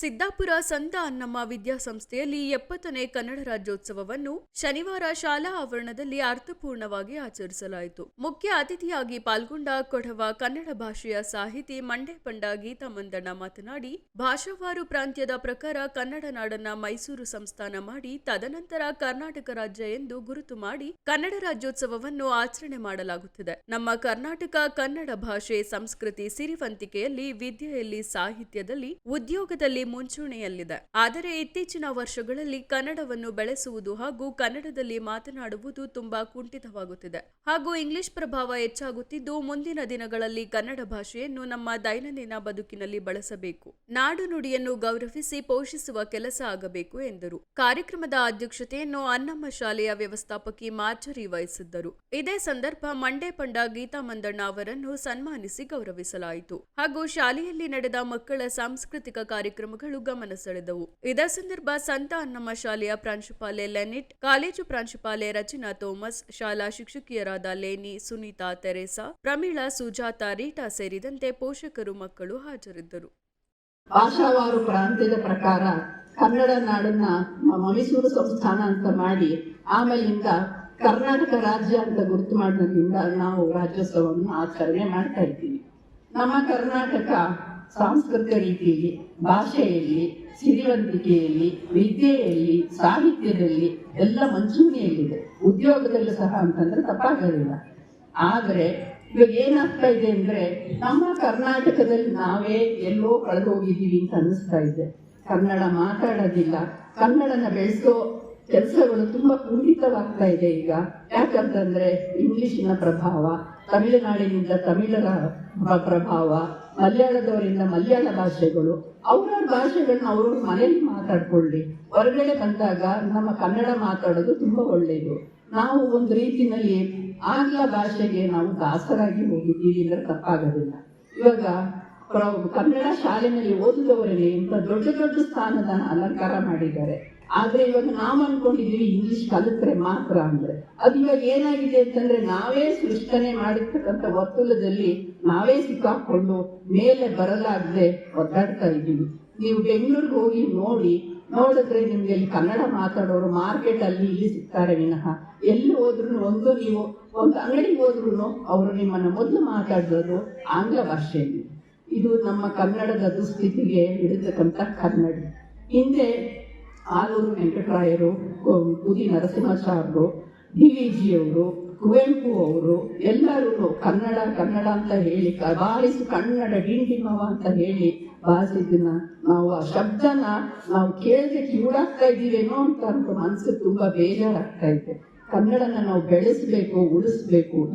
ಸಿದ್ದಾಪುರ ಸಂತ ಅನ್ನಮ್ಮ ವಿದ್ಯಾಸಂಸ್ಥೆಯಲ್ಲಿ ಎಪ್ಪತ್ತನೇ ಕನ್ನಡ ರಾಜ್ಯೋತ್ಸವವನ್ನು ಶನಿವಾರ ಶಾಲಾ ಆವರಣದಲ್ಲಿ ಅರ್ಥಪೂರ್ಣವಾಗಿ ಆಚರಿಸಲಾಯಿತು. ಮುಖ್ಯ ಅತಿಥಿಯಾಗಿ ಪಾಲ್ಗೊಂಡ ಕೊಡವ ಕನ್ನಡ ಭಾಷೆಯ ಸಾಹಿತಿ ಮಂಡೆ ಪಂಡ ಗೀತಾ ಮಾತನಾಡಿ, ಭಾಷಾವಾರು ಪ್ರಾಂತ್ಯದ ಪ್ರಕಾರ ಕನ್ನಡ ನಾಡನ್ನ ಮೈಸೂರು ಸಂಸ್ಥಾನ ಮಾಡಿ, ತದನಂತರ ಕರ್ನಾಟಕ ರಾಜ್ಯ ಎಂದು ಗುರುತು ಮಾಡಿ ಕನ್ನಡ ರಾಜ್ಯೋತ್ಸವವನ್ನು ಆಚರಣೆ ಮಾಡಲಾಗುತ್ತಿದೆ. ನಮ್ಮ ಕರ್ನಾಟಕ ಕನ್ನಡ ಭಾಷೆ, ಸಂಸ್ಕೃತಿ, ಸಿರಿವಂತಿಕೆಯಲ್ಲಿ ವಿದ್ಯೆಯಲ್ಲಿ ಸಾಹಿತ್ಯದಲ್ಲಿ ಉದ್ಯೋಗದಲ್ಲಿ ಮುಂಚೂಣಿಯಲ್ಲಿದೆ. ಆದರೆ ಇತ್ತೀಚಿನ ವರ್ಷಗಳಲ್ಲಿ ಕನ್ನಡವನ್ನು ಬೆಳೆಸುವುದು ಹಾಗೂ ಕನ್ನಡದಲ್ಲಿ ಮಾತನಾಡುವುದು ತುಂಬಾ ಕುಂಠಿತವಾಗುತ್ತಿದೆ. ಹಾಗೂ ಇಂಗ್ಲಿಷ್ ಪ್ರಭಾವ ಹೆಚ್ಚಾಗುತ್ತಿದ್ದು, ಮುಂದಿನ ದಿನಗಳಲ್ಲಿ ಕನ್ನಡ ಭಾಷೆಯನ್ನು ನಮ್ಮ ದೈನಂದಿನ ಬದುಕಿನಲ್ಲಿ ಬಳಸಬೇಕು. ನಾಡು ನುಡಿಯನ್ನು ಗೌರವಿಸಿ ಪೋಷಿಸುವ ಕೆಲಸ ಆಗಬೇಕು ಎಂದರು. ಕಾರ್ಯಕ್ರಮದ ಅಧ್ಯಕ್ಷತೆಯನ್ನು ಅನ್ನಮ್ಮ ಶಾಲೆಯ ವ್ಯವಸ್ಥಾಪಕಿ ಮಾರ್ಜರಿ ವಹಿಸಿದ್ದರು. ಇದೇ ಸಂದರ್ಭ ಮಂಡೆ ಪಂಡ ಗೀತಾ ಮಂದಣ್ಣ ಅವರನ್ನು ಸನ್ಮಾನಿಸಿ ಗೌರವಿಸಲಾಯಿತು. ಹಾಗೂ ಶಾಲೆಯಲ್ಲಿ ನಡೆದ ಮಕ್ಕಳ ಸಾಂಸ್ಕೃತಿಕ ಕಾರ್ಯಕ್ರಮಗಳು ಗಮನ ಸೆಳೆದವು. ಇದೇ ಸಂದರ್ಭ ಸಂತ ಅನ್ನಮ್ಮ ಶಾಲೆಯ ಪ್ರಾಂಶುಪಾಲೆ ಲೆನಿಟ್, ಕಾಲೇಜು ಪ್ರಾಂಶುಪಾಲೆ ರಚನಾ ಥೋಮಸ್, ಶಾಲಾ ಶಿಕ್ಷಕಿಯರಾದ ಲೇನಿ, ಸುನೀತಾ ತೆರೇಸಾ, ಪ್ರಮೀಳಾ, ಸುಜಾತಾ, ರೀಟಾ ಸೇರಿದಂತೆ ಪೋಷಕರು ಮಕ್ಕಳು ಹಾಜರಿದ್ದರು. ಭಾಷಾವಾರು ಪ್ರಾಂತ್ಯದ ಪ್ರಕಾರ ಕನ್ನಡ ನಾಡನ್ನ ಮೈಸೂರು ಸಂಸ್ಥಾನ ಅಂತ ಮಾಡಿ, ಆಮೇಲಿಂದ ಕರ್ನಾಟಕ ರಾಜ್ಯ ಅಂತ ಗುರುತು ಮಾಡೋದ್ರಿಂದ ನಾವು ರಾಜ್ಯೋತ್ಸವವನ್ನು ಆಚರಣೆ ಮಾಡ್ತಾ ಇದ್ದೀವಿ. ನಮ್ಮ ಕರ್ನಾಟಕ ಸಾಂಸ್ಕೃತಿಕ ರೀತಿಯಲ್ಲಿ, ಭಾಷೆಯಲ್ಲಿ, ಸಿರಿವಂತಿಕೆಯಲ್ಲಿ, ವಿದ್ಯೆಯಲ್ಲಿ, ಸಾಹಿತ್ಯದಲ್ಲಿ ಎಲ್ಲ ಮಂಚೂಣಿಯಲ್ಲಿದೆ. ಉದ್ಯೋಗದಲ್ಲೂ ಸಹ ಅಂತಂದ್ರೆ ತಪ್ಪಾಗೋದಿಲ್ಲ. ಆದರೆ ಇವಾಗ ಏನಾಗ್ತಾ ಇದೆ ಅಂದ್ರೆ ನಮ್ಮ ಕರ್ನಾಟಕದಲ್ಲಿ ನಾವೇ ಎಲ್ಲೋ ಕಳೆದು ಹೋಗಿದ್ದೀವಿ ಅಂತ ಅನ್ನಿಸ್ತಾ ಇದೆ. ಕನ್ನಡ ಮಾತಾಡೋದಿಲ್ಲ. ಕನ್ನಡನ ಬೆಳೆಸೋ ಕೆಲಸಗಳು ತುಂಬಾ ಕುಂಠಿತವಾಗ್ತಾ ಇದೆ ಈಗ. ಯಾಕಂತಂದ್ರೆ ಇಂಗ್ಲಿಷಿನ ಪ್ರಭಾವ, ತಮಿಳುನಾಡಿನಿಂದ ತಮಿಳರ ಪ್ರಭಾವ ಮಲಯಾಳದವರಿಂದ ಮಲಯಾಳ ಭಾಷೆಗಳು, ಅವ್ರವ್ರ ಭಾಷೆಗಳನ್ನ ಅವ್ರವ್ರ ಮನೆಯಲ್ಲಿ ಮಾತಾಡ್ಕೊಳ್ಳಿ. ಹೊರಗಡೆ ಬಂದಾಗ ನಮ್ಮ ಕನ್ನಡ ಮಾತಾಡೋದು ತುಂಬಾ ಒಳ್ಳೆಯದು ನಾವು ಒಂದು ರೀತಿನಲ್ಲಿ ಆಂಗ್ಲ ಭಾಷೆಗೆ ನಾವು ದಾಸರಾಗಿ ಹೋಗಿದ್ದೀವಿ ಅಂದ್ರೆ ತಪ್ಪಾಗೋದಿಲ್ಲ. ಇವಾಗ ಕನ್ನಡ ಶಾಲೆಯಲ್ಲಿ ಓದಿದವರಿಗೆ ಇಂಥ ದೊಡ್ಡ ದೊಡ್ಡ ಸ್ಥಾನದ ಅಲಂಕಾರ ಮಾಡಿದ್ದಾರೆ. ಆದ್ರೆ ಇವಾಗ ನಾವು ಅನ್ಕೊಂಡಿದೀವಿ ಇಂಗ್ಲಿಷ್ ಕಲಿತ್ರೆ ಮಾತ್ರ ಅಂದ್ರೆ. ಅದು ಇವಾಗ ಏನಾಗಿದೆ ಅಂತಂದ್ರೆ ನಾವೇ ಸೃಷ್ಟನೆ ಮಾಡಿರ್ತಕ್ಕಂಥ ಒತ್ತುಲದಲ್ಲಿ ನಾವೇ ಸಿಕ್ಕಾಕೊಂಡು ಮೇಲೆ ಬರಲಾಗದೆ ಒದ್ದಾಡ್ತಾ ಇದ್ದೀವಿ. ನೀವು ಬೆಂಗಳೂರಿಗೆ ಹೋಗಿ ನೋಡಿ, ನೋಡಿದ್ರೆ ನಿಮ್ಗೆ ಇಲ್ಲಿ ಕನ್ನಡ ಮಾತಾಡೋರು ಮಾರ್ಕೆಟ್ ಅಲ್ಲಿ ಇಲ್ಲಿ ಸಿಗ್ತಾರೆ ವಿನಃ. ಎಲ್ಲಿ ಹೋದ್ರು ಒಂದು ನೀವು, ಒಂದು ಅಂಗಡಿಗೆ ಹೋದ್ರು ಅವರು ನಿಮ್ಮನ್ನ ಮೊದಲು ಮಾತಾಡೋದು ಆಂಗ್ಲ ಭಾಷೆಯಲ್ಲಿ. ಇದು ನಮ್ಮ ಕನ್ನಡದ ದುಸ್ಥಿತಿಗೆ ಇರತಕ್ಕಂಥ ಕನ್ನಡ. ಹಿಂದೆ ಆಲೂರು ವೆಂಕಟರಾಯರು ಪುದಿ ನರಸಿಂಹಾಚಾರ್ಯರು ಡಿ ವಿ ಜಿಯವರು ಕುವೆಂಪು ಅವರು ಎಲ್ಲರೂ ಕನ್ನಡ ಕನ್ನಡ ಅಂತ ಹೇಳಿ ಬಾರಿಸು ಕನ್ನಡ ಡಿಂಡಿಮವ ಅಂತ ಹೇಳಿ ಬಾರಿಸಿದ್ದನ್ನ ನಾವು ಆ ಶಬ್ದನ ನಾವು ಕೇಳಿದ್ರೆ ಕಿವುಡಾಗ್ತಾ ಇದ್ದೀವೇನೋ ಅಂತ ಅಂತ ಮನಸ್ಸು ತುಂಬಾ ಬೇಜಾರಾಗ್ತಾ ಇದೆ ಕನ್ನಡನ ನಾವು ಬೆಳೆಸಬೇಕು, ಉಳಿಸ್ಬೇಕು.